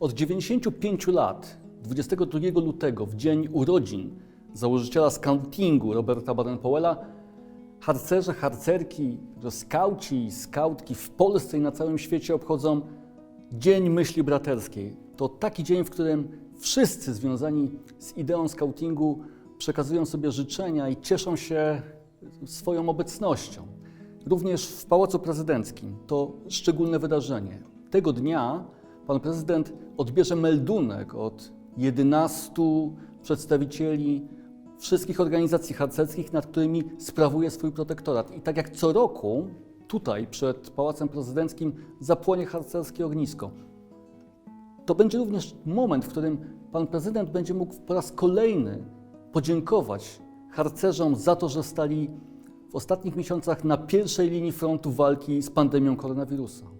Od 95 lat, 22 lutego, w dzień urodzin założyciela scoutingu Roberta Baden-Powella, harcerze, harcerki, skauci skautki w Polsce i na całym świecie obchodzą Dzień Myśli Braterskiej. To taki dzień, w którym wszyscy związani z ideą skautingu przekazują sobie życzenia i cieszą się swoją obecnością. Również w Pałacu Prezydenckim to szczególne wydarzenie. Tego dnia pan prezydent odbierze meldunek od 11 przedstawicieli wszystkich organizacji harcerskich, nad którymi sprawuje swój protektorat. I tak jak co roku, tutaj przed Pałacem Prezydenckim zapłonie harcerskie ognisko. To będzie również moment, w którym pan prezydent będzie mógł po raz kolejny podziękować harcerzom za to, że stali w ostatnich miesiącach na pierwszej linii frontu walki z pandemią koronawirusa.